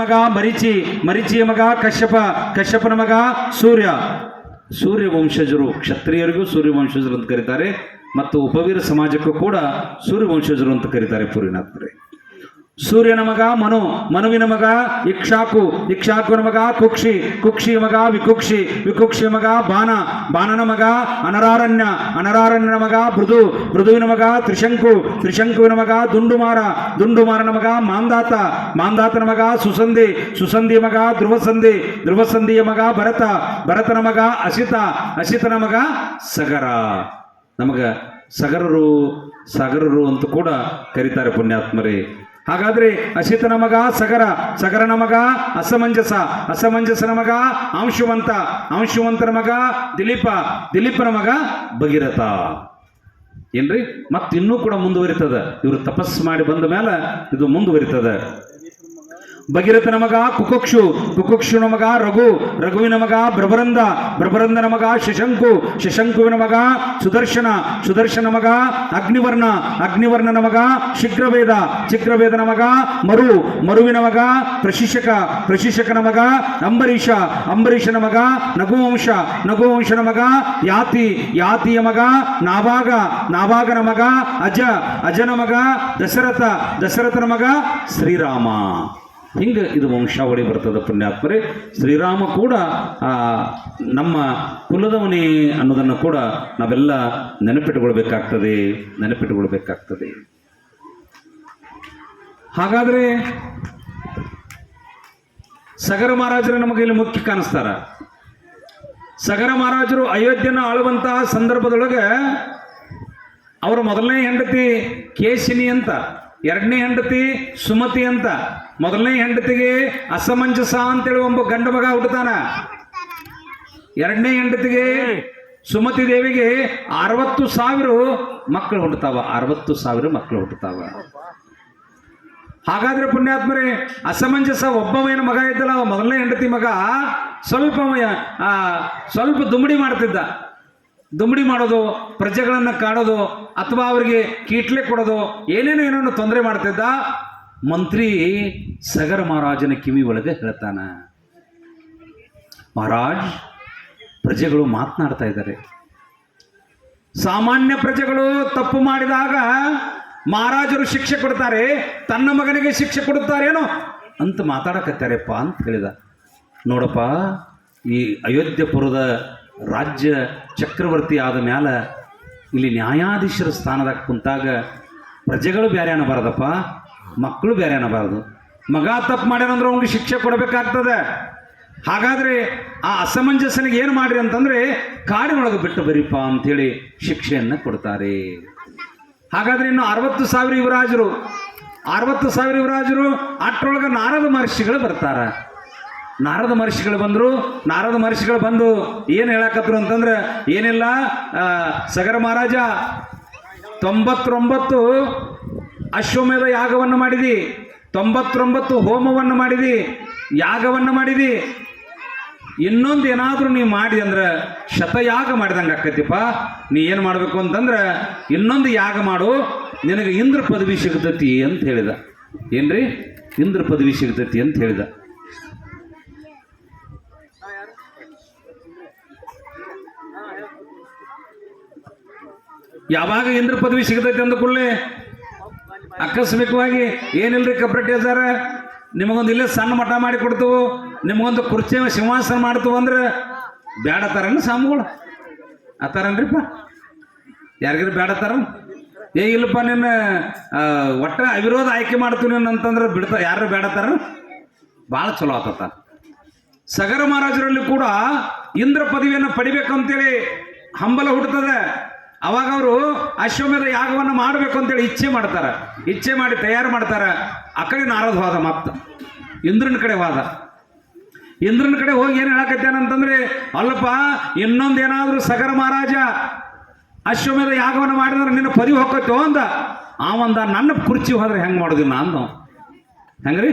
ಮಗ ಮರಿಚಿ ಮರಿಚಿಯ ಮಗ ಕಶ್ಯಪ, ಕಶ್ಯಪನ ಮಗ ಸೂರ್ಯ. ಸೂರ್ಯ ವಂಶಜರು ಕ್ಷತ್ರಿಯರಿಗೂ ಸೂರ್ಯ ವಂಶಜರು ಅಂತ ಕರೀತಾರೆ, ಮತ್ತು ಉಪವೀರ ಸಮಾಜಕ್ಕೂ ಕೂಡ ಸೂರ್ಯ ವಂಶಜರು ಅಂತ ಕರೀತಾರೆ ಪೂರ್ಣಾತ್ಮರೇ ಸೂರ್ಯನ ಮಗ ಮನು, ಮನುವಿನ ಮಗ ಇಕ್ಷಾಕು, ಇಕ್ಷಾಕುನ ಮಗ ಕುಕ್ಷಿ, ಕುಕ್ಷಿಯ ಮಗ ವಿಕುಕ್ಷಿ, ವಿಕುಕ್ಷಿಯ ಮಗ ಬಾನ, ಬಾನನ ಮಗ ಅನರಾರಣ್ಯ, ಅನರಾರಣ್ಯನ ಮಗ ಮೃದು, ಮೃದುವಿನ ಮಗ ತ್ರಿಶಂಕು, ತ್ರಿಶಂಕುವಿನ ಮಗ ದುಂಡುಮಾರ, ದುಂಡುಮಾರನ ಮಗ ಮಾಂದಾತ, ಮಾಂದಾತನ ಮಗ ಸುಸಂಧಿ, ಸುಸಂಧಿಯ ಮಗ ಧ್ರುವಸಂಧಿ, ಧ್ರುವಸಂಧಿಯ ಮಗ ಭರತ, ಭರತನ ಮಗ ಅಸಿತ, ಅಸಿತನ ಮಗ ಸಗರ. ನಮಗ ಸಗರರು ಸಗರರು ಅಂತ ಕೂಡ ಕರೀತಾರೆ ಪುಣ್ಯಾತ್ಮರೇ. ಹಾಗಾದ್ರೆ ಅಶಿತನ ಮಗ, ಸಗರ, ಸಗರನ ಮಗ, ಅಸಮಂಜಸ, ಅಸಮಂಜಸನ ಮಗ ಅಂಶುವಂತ ಅಂಶುವಂತನ ಮಗ, ದಿಲೀಪ, ದಿಲೀಪನ ಮಗ ಭಗೀರಥ. ಏನ್ರಿ? ಮತ್ತಿನ್ನೂ ಕೂಡ ಮುಂದುವರಿತದ. ಇವರು ತಪಸ್ಸು ಮಾಡಿ ಬಂದ ಮೇಲೆ ಇದು ಮುಂದುವರಿತದ. ಭಗೀರಥನ ಮಗ ಕುಕುಕ್ಷು, ಕುಕುಕ್ಷುನ ಮಗ ರಘು, ರಘುವಿನ ಮಗ ಭ್ರಭರಂದ ಭ್ರಭರಂದನ ಮಗ ಶಶಂಕು, ಶಶಂಕುವಿನ ಮಗ ಸುದರ್ಶನ ಸುದರ್ಶನ ಮಗ ಅಗ್ನಿವರ್ಣ, ಅಗ್ನಿವರ್ಣನ ಮಗ ಶೀಘ್ರವೇದ ಶೀಘ್ರವೇದನ ಮಗ ಮರು, ಮರುವಿನ ಮಗ ಪ್ರಶಿಷಕ ಪ್ರಶಿಷಕನ ಮಗ ಅಂಬರೀಷ, ಅಂಬರೀಷನ ಮಗ ನಗುವಂಶ, ನಗುವಂಶನ ಮಗ ಯಾತಿ, ಯಾತಿಯ ಮಗ ನಾಭಾಗ, ನಾಭಾಗನ ಮಗ ಅಜ, ಅಜನ ಮಗ ದಶರಥ, ದಶರಥನ ಮಗ ಶ್ರೀರಾಮ. ಹಿಂಗೆ ಇದು ವಂಶಾವಳಿ ಬರ್ತದೆ ಪುಣ್ಯಾತ್ಮರೇ. ಶ್ರೀರಾಮ ಕೂಡ ನಮ್ಮ ಕುಲದವನೇ ಅನ್ನೋದನ್ನು ಕೂಡ ನಾವೆಲ್ಲ ನೆನಪಿಟ್ಟುಕೊಳ್ಬೇಕಾಗ್ತದೆ ನೆನಪಿಟ್ಟುಕೊಳ್ಬೇಕಾಗ್ತದೆ ಹಾಗಾದರೆ ಸಗರ ಮಹಾರಾಜರು ನಮಗೆ ಇಲ್ಲಿ ಮುಖ್ಯ ಕಾಣಿಸ್ತಾರ. ಸಗರ ಮಹಾರಾಜರು ಅಯೋಧ್ಯನ ಆಳುವಂತಹ ಸಂದರ್ಭದೊಳಗೆ, ಅವರ ಮೊದಲನೇ ಹೆಂಡತಿ ಕೇಶಿನಿ ಅಂತ ಎರಡನೇ ಹೆಂಡತಿ ಸುಮತಿ ಅಂತ. ಮೊದಲನೇ ಹೆಂಡತಿಗೆ ಅಸಮಂಜಸ ಅಂತೇಳಿ ಒಬ್ಬ ಗಂಡ ಮಗ ಹುಟ್ಟುತ್ತಾನ. ಎರಡನೇ ಹೆಂಡತಿಗೆ ಸುಮತಿ ದೇವಿಗೆ ಅರವತ್ತು ಸಾವಿರ ಮಕ್ಕಳು ಹುಟ್ಟುತ್ತಾವ. ಅರವತ್ತು ಸಾವಿರ ಮಕ್ಕಳು ಹುಟ್ಟುತ್ತಾವ. ಹಾಗಾದ್ರೆ ಪುಣ್ಯಾತ್ಮರೇ, ಅಸಮಂಜಸ ಒಬ್ಬವೇನು ಮಗ ಇದ್ದಲ್ಲ, ಮೊದಲನೇ ಹೆಂಡತಿ ಮಗ ಸ್ವಲ್ಪ ಸ್ವಲ್ಪ ದುಮಡಿ ಮಾಡ್ತಿದ್ದ. ದುಂಬಡಿ ಮಾಡೋದು, ಪ್ರಜೆಗಳನ್ನು ಕಾಡೋದು, ಅಥವಾ ಅವರಿಗೆ ಕೀಟ್ಲೆ ಕೊಡೋದು, ಏನೇನೋ ಏನೇನೋ ತೊಂದರೆ ಮಾಡ್ತಿದ್ದ, ಮಂತ್ರಿ ಸಗರ ಮಹಾರಾಜನ ಕಿವಿ ಒಳಗೆ ಹೇಳ್ತಾನ. ಮಹಾರಾಜ್, ಪ್ರಜೆಗಳು ಮಾತನಾಡ್ತಾ ಇದ್ದಾರೆ. ಸಾಮಾನ್ಯ ಪ್ರಜೆಗಳು ತಪ್ಪು ಮಾಡಿದಾಗ ಮಹಾರಾಜರು ಶಿಕ್ಷೆ ಕೊಡ್ತಾರೆ, ತನ್ನ ಮಗನಿಗೆ ಶಿಕ್ಷೆ ಕೊಡುತ್ತಾರೇನೋ ಅಂತ ಮಾತಾಡಕತ್ತಾರೆಪ್ಪ ಅಂತ ಹೇಳಿದ ನೋಡಪ್ಪ, ಈ ಅಯೋಧ್ಯಪುರದ ರಾಜ್ಯ ಚಕ್ರವರ್ತಿ ಆದ ಮ್ಯಾಲ ಇಲ್ಲಿ ನ್ಯಾಯಾಧೀಶರ ಸ್ಥಾನದಾಗ ಕುಂತಾಗ ಪ್ರಜೆಗಳು ಬೇರೆ ಅನ್ನಬಾರ್ದಪ್ಪ, ಮಕ್ಕಳು ಬೇರೆ ಅನ್ನಬಾರ್ದು. ಮಗ ತಪ್ಪು ಮಾಡ್ಯಾನಂದ್ರೆ ಅವ್ನಿಗೆ ಶಿಕ್ಷೆ ಕೊಡಬೇಕಾಗ್ತದೆ. ಹಾಗಾದ್ರೆ ಆ ಅಸಮಂಜಸನಿಗೆ ಏನು ಮಾಡ್ರಿ ಅಂತಂದರೆ ಕಾಡಿನೊಳಗೆ ಬಿಟ್ಟು ಬರೀಪ ಅಂಥೇಳಿ ಶಿಕ್ಷೆಯನ್ನು ಕೊಡ್ತಾರೆ. ಹಾಗಾದ್ರೆ ಇನ್ನು ಅರವತ್ತು ಸಾವಿರ ಯುವರಾಜರು, ಅರವತ್ತು ಸಾವಿರ ಯುವರಾಜರು ಅಷ್ಟರೊಳಗೆ ನಾರದ ಮಹರ್ಷಿಗಳು ಬರ್ತಾರ. ನಾರದ ಮಹರ್ಷಿಗಳು ಬಂದರು, ನಾರದ ಮಹರ್ಷಿಗಳು ಬಂದು ಏನು ಹೇಳಕತ್ರು ಅಂತಂದ್ರೆ, ಏನಿಲ್ಲ ಸಗರ ಮಹಾರಾಜ, ತೊಂಬತ್ತೊಂಬತ್ತು ಅಶ್ವಮೇಧ ಯಾಗವನ್ನು ಮಾಡಿದಿ, ತೊಂಬತ್ತೊಂಬತ್ತು ಹೋಮವನ್ನು ಮಾಡಿದಿ, ಯಾಗವನ್ನು ಮಾಡಿದಿ. ಇನ್ನೊಂದು ಏನಾದರೂ ನೀವು ಮಾಡಿ ಅಂದ್ರೆ ಶತಯಾಗ ಮಾಡಿದಂಗೆ ಆಕೈತಿಪ್ಪ. ನೀ ಏನು ಮಾಡಬೇಕು ಅಂತಂದ್ರೆ ಇನ್ನೊಂದು ಯಾಗ ಮಾಡು, ನಿನಗೆ ಇಂದ್ರ ಪದವಿ ಸಿಗ್ತತಿ ಅಂತ ಹೇಳಿದ. ಏನ್ರಿ? ಇಂದ್ರ ಪದವಿ ಸಿಗ್ತತಿ ಅಂತ ಹೇಳಿದ. ಯಾವಾಗ ಇಂದ್ರ ಪದವಿ ಸಿಗತೈತೆ ಅಂದ ಕೂಡಲೇ? ಆಕಸ್ಮಿಕವಾಗಿ, ಏನಿಲ್ರಿ ಕಪ್ರಟೇಜಾರ ನಿಮಗೊಂದು ಇಲ್ಲೇ ಸಣ್ಣ ಮಠ ಮಾಡಿ ಕೊಡ್ತೇವೆ ನಿಮಗೊಂದು ಕುರ್ಚಿ ಸಿಂಹಾಸನ ಮಾಡ್ತೇವೆ ಅಂದ್ರೆ ಬ್ಯಾಡ ತಾರನ್ನ ಸ್ವಾಮಿಗಳು. ಆತಾರನ್ರಿಪ್ಪ ಯಾರಿಗಾರು ಬ್ಯಾಡ ತಾರ ಏ, ಇಲ್ಲಪ್ಪ, ನಿನ್ನ ಒಟ್ಟ ಅವಿರೋಧ ಆಯ್ಕೆ ಮಾಡ್ತೀವಿ ನೀನು ಅಂತಂದ್ರೆ ಬಿಡ್ತಾ ಯಾರು ಬೇಡತಾರ ಭಾಳ ಚಲೋ ಆತತ ಸಗರ ಮಹಾರಾಜರಲ್ಲಿ ಕೂಡ ಇಂದ್ರ ಪದವಿಯನ್ನು ಪಡಿಬೇಕಂತೇಳಿ ಹಂಬಲ ಹುಟ್ಟುತ್ತದೆ. ಅವಾಗ ಅವರು ಅಶ್ವಮೇಧ ಯಾಗವನ್ನು ಮಾಡಬೇಕು ಅಂತೇಳಿ ಇಚ್ಛೆ ಮಾಡ್ತಾರೆ. ಇಚ್ಛೆ ಮಾಡಿ ತಯಾರು ಮಾಡ್ತಾರೆ. ಆ ಕಡೆ ನಾರದ ವಾದ ಮತ್ತು. ಇಂದ್ರನ ಕಡೆ ವಾದ. ಇಂದ್ರನ ಕಡೆ ಹೋಗಿ ಏನು ಹೇಳಕತ್ತೇನಂತಂದ್ರೆ ಅಲ್ಲಪ್ಪ, ಇನ್ನೊಂದೇನಾದರೂ ಸಗರ ಮಹಾರಾಜ ಅಶ್ವಮೇಧ ಯಾಗವನ್ನು ಮಾಡಿದ್ರೆ ನಿನ್ನ ಪದಿ ಹೋಗತ್ತೋ ಅಂದ. ಆವಂದ, ನನ್ನ ಕುರ್ಚಿ ಹೋದ್ರೆ ಹೆಂಗೆ ಮಾಡೋದಿಲ್ಲ ನಾನು. ಹೆಂಗ್ರಿ?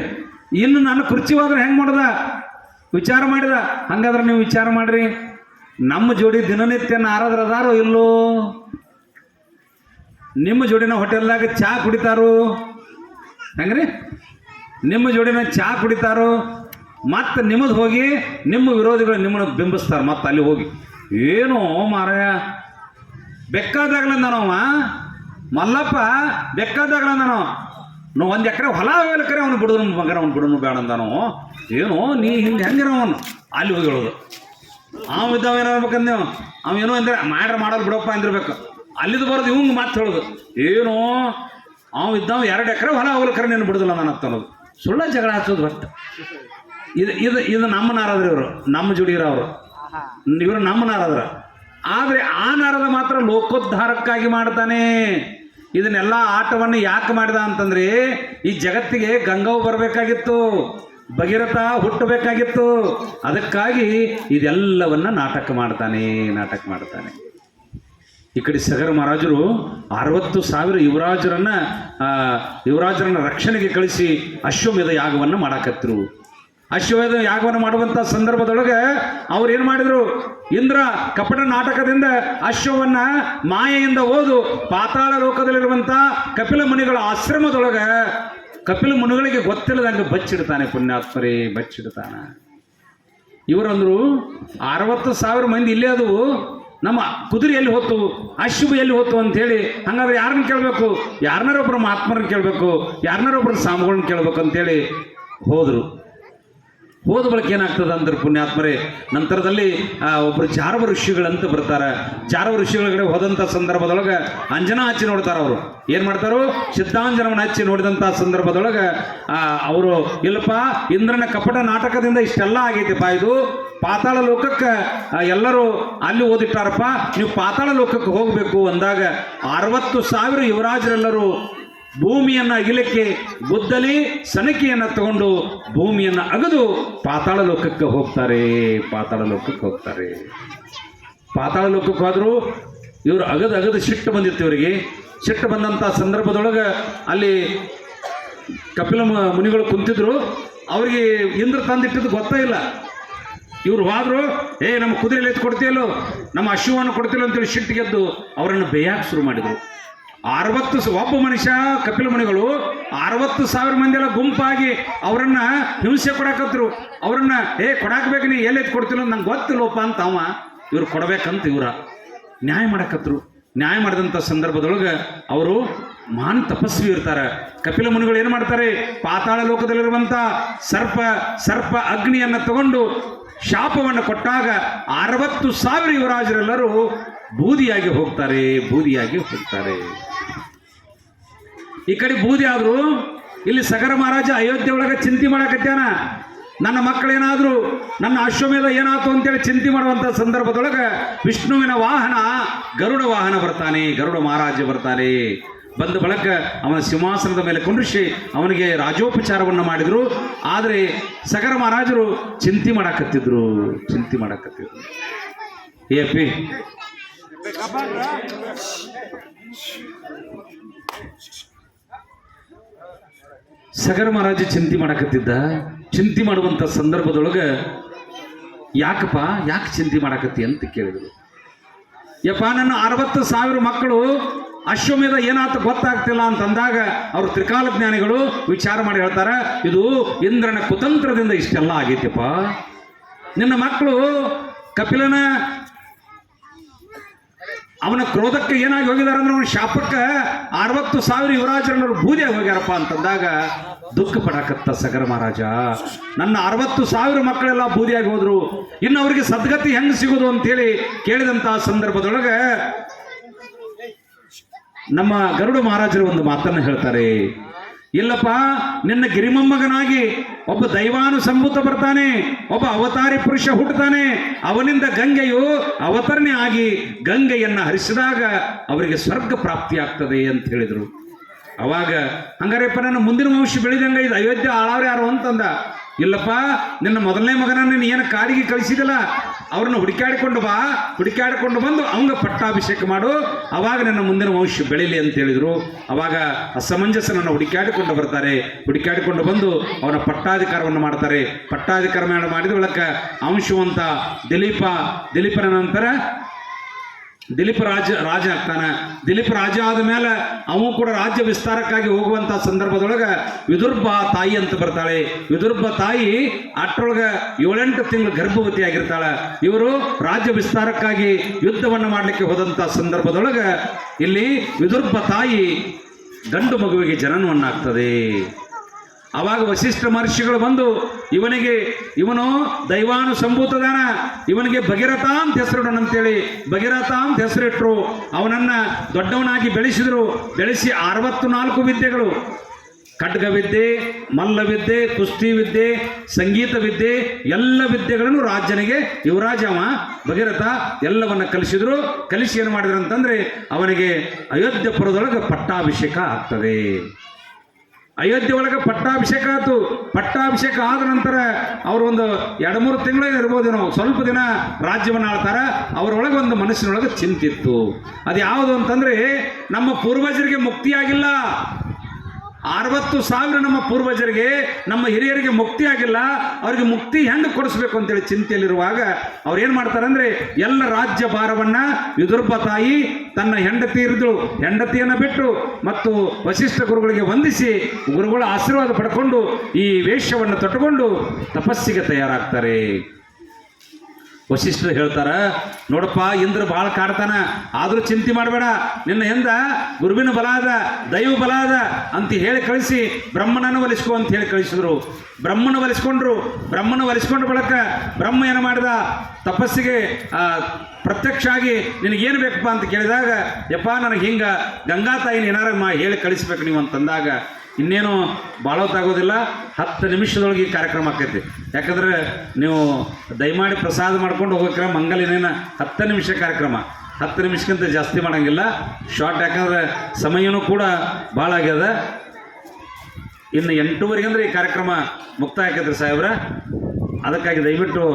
ಇನ್ನು ನನ್ನ ಕುರ್ಚಿ ಹೋದ್ರೆ ಹೆಂಗೆ ಮಾಡೋದ? ವಿಚಾರ ಮಾಡಿದ. ಹಂಗಾದ್ರೆ ನೀವು ವಿಚಾರ ಮಾಡ್ರಿ. ನಮ್ಮ ಜೋಡಿ ದಿನನಿತ್ಯ ನಾರದ್ರ ಅದಾರೋ ಇಲ್ಲೋ? ನಿಮ್ಮ ಜೋಡಿನ ಹೋಟೆಲ್ದಾಗ ಚಹಾ ಕುಡಿತಾರೋ? ಹೆಂಗ್ರಿ? ನಿಮ್ಮ ಜೋಡಿನ ಚಹಾ ಕುಡಿತಾರೋ? ಮತ್ತೆ ನಿಮ್ಮದು ಹೋಗಿ ನಿಮ್ಮ ವಿರೋಧಿಗಳು ನಿಮ್ಮನ್ನು ಬಿಂಬಿಸ್ತಾರೆ. ಮತ್ತೆ ಅಲ್ಲಿ ಹೋಗಿ. ಏನು ಮಾರಾಯ? ಬೆಕ್ಕಾದಾಗ್ಲಂದ ನಾವ ಮಲ್ಲಪ್ಪ ಬೆಕ್ಕಾದಾಗ್ಲಂದ ನಾವು ನಾವು ಒಂದು ಎಕರೆ ಹೊಲ ಕರೆ ಅವ್ನು ಬಿಡೋದು ಮಗನ ಅವ್ನು ಬಿಡೋನು ಬೇಡ ಅಂದಾನು? ಏನು, ನೀ ಹಿಂಗೆ ಹೆಂಗಿರೋ ಅವನು? ಅಲ್ಲಿ ಹೋಗಿ ಹೇಳೋದು. ಅವ ಇದ್ದಾವ ಏನಾಗ್ಬೇಕಂದ ನೀವು? ಅವ ಏನೋ ಅಂದ್ರೆ ಮಾಡ್ರ ಮಾಡೋದು ಬಿಡಪ್ಪ ಅಂದಿರ್ಬೇಕು. ಅಲ್ಲಿದ್ದು ಬರೋದು ಇವಂಗೆ ಮಾತು ಹೇಳೋದು. ಏನು? ಅವ ಇದ್ದಾವ ಎರಡು ಎಕರೆ ಹೊಲ ಹೋಗ್ಲಿಕ್ಕರೆ ನೀನು ಬಿಡೋದಿಲ್ಲ ನಾನು ಅನ್ನೋದು. ಸುಳ್ಳ ಜಗಳ ಹಚ್ಚೋದು ಬರ್ತ ಇದು ಇದು ಇದು ನಮ್ಮ ನಾರದ್ರ ಇವರು, ನಮ್ಮ ಜುಡಿಯರ ಅವರು. ಇವರು ನಮ್ಮ ನಾರದ್ರ. ಆದರೆ ಆ ನಾರದ ಮಾತ್ರ ಲೋಕೋದ್ಧಾರಕ್ಕಾಗಿ ಮಾಡ್ತಾನೆ. ಇದನ್ನೆಲ್ಲ ಆಟವನ್ನು ಯಾಕೆ ಮಾಡಿದ ಅಂತಂದ್ರೆ ಈ ಜಗತ್ತಿಗೆ ಗಂಗವು ಬರಬೇಕಾಗಿತ್ತು. ಭಗೀರಥ ಹುಟ್ಟಬೇಕಾಗಿತ್ತು. ಅದಕ್ಕಾಗಿ ಇದೆಲ್ಲವನ್ನ ನಾಟಕ ಮಾಡ್ತಾನೆ ನಾಟಕ ಮಾಡ್ತಾನೆ. ಈ ಕಡೆ ಸಗರ ಮಹಾರಾಜರು ಅರವತ್ತು ಸಾವಿರ ಯುವರಾಜರನ್ನ ಯುವರಾಜರನ್ನ ರಕ್ಷಣೆಗೆ ಕಳಿಸಿ ಅಶ್ವಮೇಧ ಯಾಗವನ್ನು ಮಾಡಾಕತ್ರು. ಅಶ್ವಮೇಧ ಯಾಗವನ್ನು ಮಾಡುವಂಥ ಸಂದರ್ಭದೊಳಗೆ ಅವ್ರು ಏನು ಮಾಡಿದ್ರು? ಇಂದ್ರ ಕಪಟ ನಾಟಕದಿಂದ ಅಶ್ವವನ್ನ ಮಾಯೆಯಿಂದ ಓದು ಪಾತಾಳ ಲೋಕದಲ್ಲಿರುವಂಥ ಕಪಿಲ ಮುನಿಗಳ ಆಶ್ರಮದೊಳಗೆ ಕಪಿಲ ಮುನಿಗಳಿಗೆ ಗೊತ್ತಿಲ್ಲದಂಗೆ ಬಚ್ಚಿಡ್ತಾನೆ ಪುಣ್ಯಾತ್ಮರೇ, ಬಚ್ಚಿಡ್ತಾನ. ಇವರಂದ್ರು ಅರವತ್ತು ಸಾವಿರ ಮಂದಿ ಇಲ್ಲೇ ಅದು ನಮ್ಮ ಕುದುರೆ ಎಲ್ಲಿ ಹೊತ್ತು ಅಶ್ವ ಎಲ್ಲಿ ಹೊತ್ತು ಅಂತ ಹೇಳಿ ಹಂಗಾದ್ರೆ ಯಾರನ್ನ ಕೇಳಬೇಕು? ಯಾರನ್ನಾರೊಬ್ಬರು ಮಹಾತ್ಮರನ್ನ ಕೇಳಬೇಕು? ಯಾರನ್ನಾರೊಬ್ಬರು ಸಾಮಗಳನ್ನ ಕೇಳಬೇಕು ಅಂತೇಳಿ ಹೋದರು. ಹೋದ ಬಳಿಕ ಏನಾಗ್ತದೆ ಅಂದ್ರೆ ಪುಣ್ಯಾತ್ಮರೇ, ನಂತರದಲ್ಲಿ ಒಬ್ಬರು ಜಾರವ ಋಷಿಗಳಂತ ಬರ್ತಾರೆ. ಜಾರವ ಋಷಿಗಳ ಹೋದಂಥ ಸಂದರ್ಭದೊಳಗೆ ಅಂಜನಾ ಹಚ್ಚಿ ನೋಡ್ತಾರೆ ಅವರು. ಏನು ಮಾಡ್ತಾರೋ? ಸಿದ್ಧಾಂಜನವನ್ನು ಹಚ್ಚಿ ನೋಡಿದಂಥ ಸಂದರ್ಭದೊಳಗೆ ಅವರು, ಇಲ್ಲಪ್ಪ, ಇಂದ್ರನ ಕಪಟ ನಾಟಕದಿಂದ ಇಷ್ಟೆಲ್ಲ ಆಗೈತಿಪ್ಪ ಇದು. ಪಾತಾಳ ಲೋಕಕ್ಕೆ ಎಲ್ಲರೂ ಅಲ್ಲಿ ಓದಿಟ್ಟಾರಪ್ಪ, ನೀವು ಪಾತಾಳ ಲೋಕಕ್ಕೆ ಹೋಗಬೇಕು ಅಂದಾಗ ಅರವತ್ತು ಸಾವಿರ ಯುವರಾಜರೆಲ್ಲರೂ ಭೂಮಿಯನ್ನು ಅಗಿಲಕ್ಕೆ ಗುದ್ದಲಿ ಸನಕಿಯನ್ನು ತಗೊಂಡು ಭೂಮಿಯನ್ನು ಅಗದು ಪಾತಾಳ ಲೋಕಕ್ಕೆ ಹೋಗ್ತಾರೆ, ಪಾತಾಳ ಲೋಕಕ್ಕೆ ಹೋಗ್ತಾರೆ. ಪಾತಾಳ ಲೋಕಕ್ಕೆ ಹೋದರೂ ಇವರು ಅಗದು ಅಗದು ಸಿಟ್ಟು ಬಂದಿತ್ತು ಇವರಿಗೆ ಸಿಟ್ಟು ಬಂದಂಥ ಸಂದರ್ಭದೊಳಗೆ ಅಲ್ಲಿ ಕಪಿಲ ಮುನಿಗಳು ಕುಂತಿದ್ರು. ಅವರಿಗೆ ಇಂದ್ರ ತಂದಿಟ್ಟಿದ್ದು ಗೊತ್ತೇ ಇಲ್ಲ. ಇವ್ರು ಹೋದ್ರು, ಏ, ನಮ್ಮ ಕುದುರೆ ಎತ್ತು ಕೊಡ್ತೀಯಲ್ಲೋ, ನಮ್ಮ ಅಶುವನ್ನು ಕೊಡ್ತಿಲ್ಲ ಅಂತೇಳಿ ಸಿಟ್ಟು ಗೆದ್ದು ಅವರನ್ನು ಬೇಯಕ್ಕೆ ಶುರು ಮಾಡಿದರು. ಅರವತ್ತು ಒಬ್ಬ ಮನುಷ್ಯ, ಕಪಿಲ ಮುನಿಗಳು ಅರವತ್ತು ಸಾವಿರ ಮಂದಿ ಗುಂಪಾಗಿ ಅವರನ್ನ ಹಿಂಸೆ ಕೊಡಕತ್ರು. ಅವರನ್ನ, ಏ, ಕೊಡಾಕ್ಬೇಕು ನೀ, ಎಲ್ಲಿ ಎತ್ತು ಕೊಡ್ತಿಲ್ಲ ನಂಗೆ ಗೊತ್ತಿಲ್ಲಪ್ಪ ಅಂತ ಅವ. ಇವ್ರು ಕೊಡಬೇಕಂತ ಇವ್ರ. ನ್ಯಾಯ ಮಾಡಕತ್ರು. ನ್ಯಾಯ ಮಾಡಿದಂಥ ಸಂದರ್ಭದೊಳಗೆ ಅವರು ಮಹಾನ್ ತಪಸ್ವಿ ಇರ್ತಾರೆ. ಕಪಿಲ ಮುನಿಗಳು ಏನು ಮಾಡ್ತಾರೆ? ಪಾತಾಳ ಲೋಕದಲ್ಲಿರುವಂಥ ಸರ್ಪ ಸರ್ಪ ಅಗ್ನಿಯನ್ನು ತಗೊಂಡು ಶಾಪವನ್ನು ಕೊಟ್ಟಾಗ ಅರವತ್ತು ಸಾವಿರ ಯುವರಾಜರೆಲ್ಲರೂ ಬೂದಿಯಾಗಿ ಹೋಗ್ತಾರೆ ಬೂದಿಯಾಗಿ ಹೋಗ್ತಾರೆ. ಈ ಕಡೆ ಬೂದಿ ಆದರೂ, ಇಲ್ಲಿ ಸಗರ ಮಹಾರಾಜ ಅಯೋಧ್ಯೆ ಒಳಗೆ ಚಿಂತೆ ಮಾಡಕತ್ಯಾನ? ನನ್ನ ಮಕ್ಕಳೇನಾದರೂ, ನನ್ನ ಅಶ್ವಮೇಧ ಏನಾಯ್ತು ಅಂತೇಳಿ ಚಿಂತೆ ಮಾಡುವಂಥ ಸಂದರ್ಭದೊಳಗೆ ವಿಷ್ಣುವಿನ ವಾಹನ, ಗರುಡ ವಾಹನ ಬರ್ತಾನೆ, ಗರುಡ ಮಹಾರಾಜ ಬರ್ತಾನೆ. ಬಂದ ಬಳಕ ಅವನ ಸಿಂಹಾಸನದ ಮೇಲೆ ಕುಂಡ್ರಿಸಿ ಅವನಿಗೆ ರಾಜೋಪಚಾರವನ್ನು ಮಾಡಿದರು. ಆದರೆ ಸಗರ ಮಹಾರಾಜರು ಚಿಂತೆ ಮಾಡಕತ್ತಿದ್ರು ಚಿಂತೆ ಮಾಡಕತ್ತಿದ್ರು. ಏ ಪಿ ಸಗರ ಮಹಾರಾಜ ಚಿಂತೆ ಮಾಡಕತ್ತಿದ್ದ. ಚಿಂತೆ ಮಾಡುವಂಥ ಸಂದರ್ಭದೊಳಗೆ ಯಾಕಪ್ಪ, ಯಾಕೆ ಚಿಂತೆ ಮಾಡಕತ್ತಿ ಅಂತ ಕೇಳಿದರು. ಯಪ್ಪ, ನನ್ನ ಅರವತ್ತು ಸಾವಿರ ಮಕ್ಕಳು ಅಶ್ವಮೇಧ ಏನಾತ ಗೊತ್ತಾಗ್ತಿಲ್ಲ ಅಂತಂದಾಗ ಅವರು ತ್ರಿಕಾಲ ಜ್ಞಾನಿಗಳು ವಿಚಾರ ಮಾಡಿ ಹೇಳ್ತಾರೆ, ಇದು ಇಂದ್ರನ ಕುತಂತ್ರದಿಂದ ಇಷ್ಟೆಲ್ಲ ಆಗೈತಪ್ಪ. ನಿನ್ನ ಮಕ್ಕಳು ಕಪಿಲನ ಅವನ ಕ್ರೋಧಕ್ಕೆ ಏನಾಗಿ ಹೋಗಿದಾರೆ ಅಂದ್ರೆ ಅವನ ಶಾಪಕ್ಕೆ ಅರವತ್ತು ಸಾವಿರ ಯುವರಾಜರನ್ನರು ಬೂದಿ ಹೋಗ್ಯಾರಪ್ಪ ಅಂತಂದಾಗ ದುಃಖ ಪಡಕತ್ತ ಸಗರ ಮಹಾರಾಜ. ನನ್ನ ಅರವತ್ತು ಸಾವಿರ ಮಕ್ಕಳೆಲ್ಲ ಬೂದಿಯಾಗಿ ಹೋದ್ರು. ಇನ್ನು ಅವರಿಗೆ ಸದ್ಗತಿ ಹೆಂಗ್ ಸಿಗೋದು ಅಂತೇಳಿ ಕೇಳಿದಂತಹ ಸಂದರ್ಭದೊಳಗೆ ನಮ್ಮ ಗರುಡ ಮಹಾರಾಜರು ಒಂದು ಮಾತನ್ನು ಹೇಳ್ತಾರೆ. ಇಲ್ಲಪ್ಪ, ನಿನ್ನ ಗಿರಿಮೊಮ್ಮಗನಾಗಿ ಒಬ್ಬ ದೈವಾನು ಸಂಭೂತ ಬರ್ತಾನೆ, ಒಬ್ಬ ಅವತಾರಿ ಪುರುಷ ಹುಟ್ಟುತ್ತಾನೆ. ಅವನಿಂದ ಗಂಗೆಯು ಅವತರಣೆ ಆಗಿ ಗಂಗೆಯನ್ನು ಹರಿಸಿದಾಗ ಅವರಿಗೆ ಸ್ವರ್ಗ ಪ್ರಾಪ್ತಿಯಾಗ್ತದೆ ಅಂತ ಹೇಳಿದರು. ಅವಾಗ ಹಂಗಾರೆಪ್ಪ, ನನ್ನ ಮುಂದಿನ ವಂಶ ಬೆಳೆದಂಗೆ ಇದು ಅಯೋಧ್ಯೆ ಆಳಾವ್ರು ಯಾರು ಅಂತಂದ. ಇಲ್ಲಪ್ಪ, ನಿನ್ನ ಮೊದಲನೇ ಮಗನನ್ನು ನೀನು ಏನು ಕಾಡಿಗೆ ಕಳಿಸಿದಲ್ಲ? ಅವ್ರನ್ನ ಹುಡುಕಾಡಿಕೊಂಡು ಬಾ. ಹುಡುಕಾಡಿಕೊಂಡು ಬಂದು ಅವಂಗ ಪಟ್ಟಾಭಿಷೇಕ ಮಾಡು. ಅವಾಗ ನನ್ನ ಮುಂದಿನ ವಂಶ ಬೆಳೀಲಿ ಅಂತ ಹೇಳಿದರು. ಅವಾಗ ಅಸಮಂಜಸನನ್ನು ಹುಡುಕಾಡಿಕೊಂಡು ಬರ್ತಾರೆ. ಹುಡುಕಾಡಿಕೊಂಡು ಬಂದು ಅವನ ಪಟ್ಟಾಧಿಕಾರವನ್ನು ಮಾಡ್ತಾರೆ. ಪಟ್ಟಾಧಿಕಾರ ಮಾಡಿದ ಬಳಿಕ ಅಂಶವಂತ ದಿಲೀಪ, ದಿಲೀಪನ ನಂತರ ದಿಲೀಪ್ ರಾಜ ರಾಜ ಆಗ್ತಾನೆ. ದಿಲೀಪ್ ರಾಜ ಆದ ಮೇಲೆ ಅವನು ಕೂಡ ರಾಜ್ಯ ವಿಸ್ತಾರಕ್ಕಾಗಿ ಹೋಗುವಂಥ ಸಂದರ್ಭದೊಳಗೆ ವಿದುರ್ಭ ತಾಯಿ ಅಂತ ಬರ್ತಾಳೆ. ವಿದುರ್ಭ ತಾಯಿ ಅಷ್ಟರೊಳಗೆ ಏಳೆಂಟು ತಿಂಗಳು ಗರ್ಭವತಿ ಆಗಿರ್ತಾಳೆ ಇವರು ರಾಜ್ಯ ವಿಸ್ತಾರಕ್ಕಾಗಿ ಯುದ್ಧವನ್ನು ಮಾಡಲಿಕ್ಕೆ ಹೋದಂಥ ಸಂದರ್ಭದೊಳಗೆ ಇಲ್ಲಿ ವಿದುರ್ಭ ತಾಯಿ ಗಂಡು ಮಗುವಿಗೆ ಜನನವನ್ನಾಗ್ತದೆ ಅವಾಗ ವಶಿಷ್ಠ ಮಹರ್ಷಿಗಳು ಬಂದು ಇವನಿಗೆ, ಇವನು ದೈವಾನು ಸಂಭೂತದಾನ ಇವನಿಗೆ ಭಗೀರಥ ಅಂತ ಹೆಸರಿಡೋಣ ಅಂತೇಳಿ ಭಗೀರಥ ಅಂತ ಹೆಸರಿಟ್ರು. ಅವನನ್ನ ದೊಡ್ಡವನಾಗಿ ಬೆಳೆಸಿದರು. ಬೆಳೆಸಿ ಅರವತ್ತು ನಾಲ್ಕು ವಿದ್ಯೆಗಳು. ಖಡ್ಗ ವಿದ್ಯೆ ಮಲ್ಲ ವಿದ್ಯೆ ಕುಸ್ತಿ ವಿದ್ಯೆ ಸಂಗೀತ ವಿದ್ಯೆ ಎಲ್ಲ ವಿದ್ಯೆಗಳನ್ನು ರಾಜನಿಗೆ, ಯುವರಾಜ ಅವ, ಭಗೀರಥ ಎಲ್ಲವನ್ನು ಕಲಿಸಿದ್ರು. ಕಲಿಸಿ ಏನು ಮಾಡಿದ್ರು ಅಂತಂದ್ರೆ ಅವನಿಗೆ ಅಯೋಧ್ಯಪುರದೊಳಗೆ ಪಟ್ಟಾಭಿಷೇಕ ಆಗ್ತದೆ. ಅಯೋಧ್ಯೆ ಒಳಗೆ ಪಟ್ಟಾಭಿಷೇಕ ಆಯ್ತು. ಪಟ್ಟಾಭಿಷೇಕ ಆದ ನಂತರ ಅವರು ಒಂದು ಎರಡು ಮೂರು ತಿಂಗಳೇ ಇರ್ಬೋದು ನಾವು ಸ್ವಲ್ಪ ದಿನ ರಾಜ್ಯವನ್ನು ಆಳ್ತಾರೆ, ಅವರೊಳಗೆ ಒಂದು ಮನಸ್ಸಿನೊಳಗೆ ಚಿಂತಿತ್ತು. ಅದು ಯಾವುದು ಅಂತಂದರೆ, ನಮ್ಮ ಪೂರ್ವಜರಿಗೆ ಮುಕ್ತಿಯಾಗಿಲ್ಲ. ಅರವತ್ತು ಸಾವಿರ ನಮ್ಮ ಪೂರ್ವಜರಿಗೆ, ನಮ್ಮ ಹಿರಿಯರಿಗೆ ಮುಕ್ತಿ ಆಗಿಲ್ಲ. ಅವರಿಗೆ ಮುಕ್ತಿ ಹೆಂಗೆ ಕೊಡಿಸ್ಬೇಕು ಅಂತೇಳಿ ಚಿಂತೆಯಲ್ಲಿರುವಾಗ ಅವ್ರು ಏನು ಮಾಡ್ತಾರೆ ಅಂದ್ರೆ ಎಲ್ಲ ರಾಜ್ಯ ಭಾರವನ್ನ ವಿದುರ್ಭ ತಾಯಿ ತನ್ನ ಹೆಂಡತಿ ಇರಿದು ಹೆಂಡತಿಯನ್ನು ಬಿಟ್ಟು ಮತ್ತು ವಶಿಷ್ಠ ಗುರುಗಳಿಗೆ ವಂದಿಸಿ ಗುರುಗಳ ಆಶೀರ್ವಾದ ಪಡ್ಕೊಂಡು ಈ ವೇಷವನ್ನು ತೊಟ್ಟುಕೊಂಡು ತಪಸ್ಸಿಗೆ ತಯಾರಾಗ್ತಾರೆ. ವಶಿಷ್ಠರು ಹೇಳ್ತಾರ, ನೋಡಪ್ಪ, ಇಂದ್ರ ಭಾಳ ಕಾಡ್ತಾನ, ಆದರೂ ಚಿಂತೆ ಮಾಡಬೇಡ. ನಿನ್ನ ಎಂದ ಗುರುವಿನ ಬಲ ಅದ, ದೈವ ಬಲ ಅದ ಅಂತ ಹೇಳಿ ಕಳಿಸಿ, ಬ್ರಹ್ಮನನ್ನು ಒಲಿಸ್ಕೊ ಅಂತ ಹೇಳಿ ಕಳಿಸಿದ್ರು. ಬ್ರಹ್ಮನ ಒಲಿಸ್ಕೊಂಡ್ರು, ಬ್ರಹ್ಮನ ಒಲಿಸ್ಕೊಂಡ ಬಳಕ ಬ್ರಹ್ಮ ಏನು ಮಾಡಿದ? ತಪಸ್ಸಿಗೆ ಪ್ರತ್ಯಕ್ಷ ಆಗಿ ನಿನಗೇನು ಬೇಕಪ್ಪ ಅಂತ ಕೇಳಿದಾಗ, ಯಪ್ಪ, ನನಗೆ ಹಿಂಗ ಗಂಗಾ ತಾಯಿನ ಏನಾರ ಹೇಳಿ ಕಳಿಸ್ಬೇಕು ನೀವು ಅಂತಂದಾಗ ಇನ್ನೇನು ಭಾಳ ಹೊತ್ತಾಗೋದಿಲ್ಲ ಹತ್ತು ನಿಮಿಷದೊಳಗೆ ಈ ಕಾರ್ಯಕ್ರಮ ಆಕೈತಿ. ಯಾಕಂದ್ರೆ ನೀವು ದಯಮಾಡಿ ಪ್ರಸಾದ ಮಾಡ್ಕೊಂಡು ಹೋಗೋಕ್ರ ಇನ್ನೇನು ಹತ್ತು ನಿಮಿಷ ಕಾರ್ಯಕ್ರಮ. ಹತ್ತು ನಿಮಿಷಕ್ಕಿಂತ ಜಾಸ್ತಿ ಮಾಡೋಂಗಿಲ್ಲ. ಶಾರ್ಟ್ ಯಾಕಂದ್ರೆ ಸಮಯನೂ ಕೂಡ ಭಾಳ ಆಗ್ಯದ. ಇನ್ನು ಎಂಟೂವರೆಗೆ ಅಂದ್ರೆ ಈ ಕಾರ್ಯಕ್ರಮ ಮುಕ್ತಾಯ ಆಕೈತ್ರಿ ಸಾಹೇಬ್ರ. ಅದಕ್ಕಾಗಿ ದಯವಿಟ್ಟು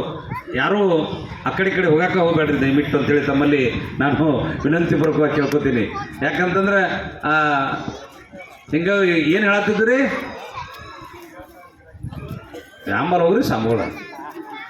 ಯಾರೂ ಆ ಕಡೆ ಕಡೆ ಹೋಗಕ್ಕೆ ಹೋಗಬೇಡ್ರಿ ದಯವಿಟ್ಟು ಅಂತೇಳಿ ತಮ್ಮಲ್ಲಿ ನಾನು ವಿನಂತಿ ಪೂರ್ವಕವಾಗಿ ಕೇಳ್ಕೊತೀನಿ. ಯಾಕಂತಂದ್ರೆ ಹಿಂಗ ಏನು ಹೇಳತ್ತಿದ್ರಿ ಆಂಬಲ್ ಹೋಗ್ರಿ ಸಾಂಬೋಳ.